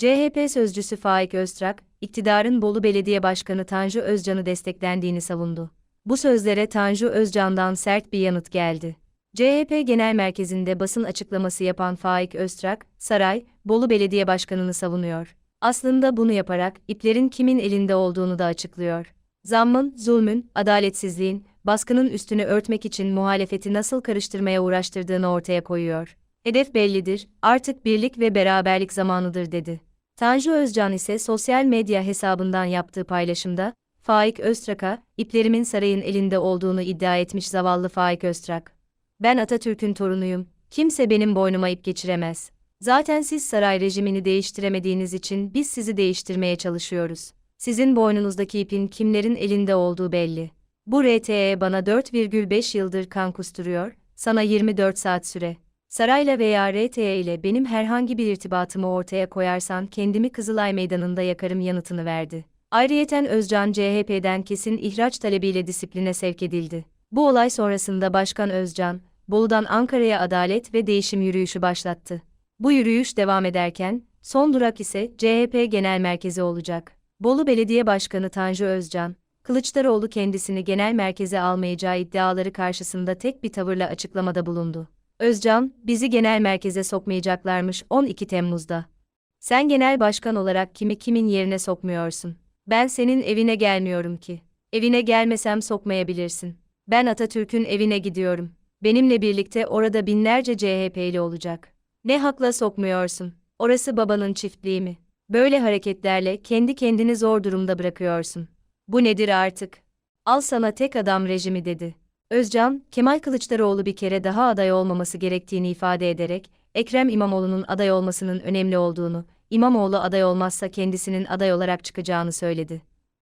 CHP sözcüsü Faik Öztrak, iktidarın Bolu Belediye Başkanı Tanju Özcan'ı desteklendiğini savundu. Bu sözlere Tanju Özcan'dan sert bir yanıt geldi. CHP Genel Merkezi'nde basın açıklaması yapan Faik Öztrak, Saray, Bolu Belediye Başkanı'nı savunuyor. Aslında bunu yaparak iplerin kimin elinde olduğunu da açıklıyor. Zammın, zulmün, adaletsizliğin, baskının üstünü örtmek için muhalefeti nasıl karıştırmaya uğraştırdığını ortaya koyuyor. Hedef bellidir, artık birlik ve beraberlik zamanıdır dedi. Tanju Özcan ise sosyal medya hesabından yaptığı paylaşımda, Faik Öztrak'a, iplerimin sarayın elinde olduğunu iddia etmiş zavallı Faik Öztrak. Ben Atatürk'ün torunuyum, kimse benim boynuma ip geçiremez. Zaten siz saray rejimini değiştiremediğiniz için biz sizi değiştirmeye çalışıyoruz. Sizin boynunuzdaki ipin kimlerin elinde olduğu belli. Bu RTE bana 4,5 yıldır kan kusturuyor, sana 24 saat süre. Sarayla veya RTE ile benim herhangi bir irtibatımı ortaya koyarsan kendimi Kızılay Meydanı'nda yakarım yanıtını verdi. Ayrıyeten Özcan CHP'den kesin ihraç talebiyle disipline sevk edildi. Bu olay sonrasında Başkan Özcan, Bolu'dan Ankara'ya adalet ve değişim yürüyüşü başlattı. Bu yürüyüş devam ederken, son durak ise CHP Genel Merkezi olacak. Bolu Belediye Başkanı Tanju Özcan, Kılıçdaroğlu kendisini genel merkeze almayacağı iddiaları karşısında tek bir tavırla açıklamada bulundu. Özcan, bizi genel merkeze sokmayacaklarmış 12 Temmuz'da. Sen genel başkan olarak kimi kimin yerine sokmuyorsun. Ben senin evine gelmiyorum ki. Evine gelmesem sokmayabilirsin. Ben Atatürk'ün evine gidiyorum. Benimle birlikte orada binlerce CHP'li olacak. Ne hakla sokmuyorsun? Orası babanın çiftliği mi? Böyle hareketlerle kendi kendini zor durumda bırakıyorsun. Bu nedir artık? Al sana tek adam rejimi dedi. Özcan, Kemal Kılıçdaroğlu bir kere daha aday olmaması gerektiğini ifade ederek, Ekrem İmamoğlu'nun aday olmasının önemli olduğunu, İmamoğlu aday olmazsa kendisinin aday olarak çıkacağını söyledi.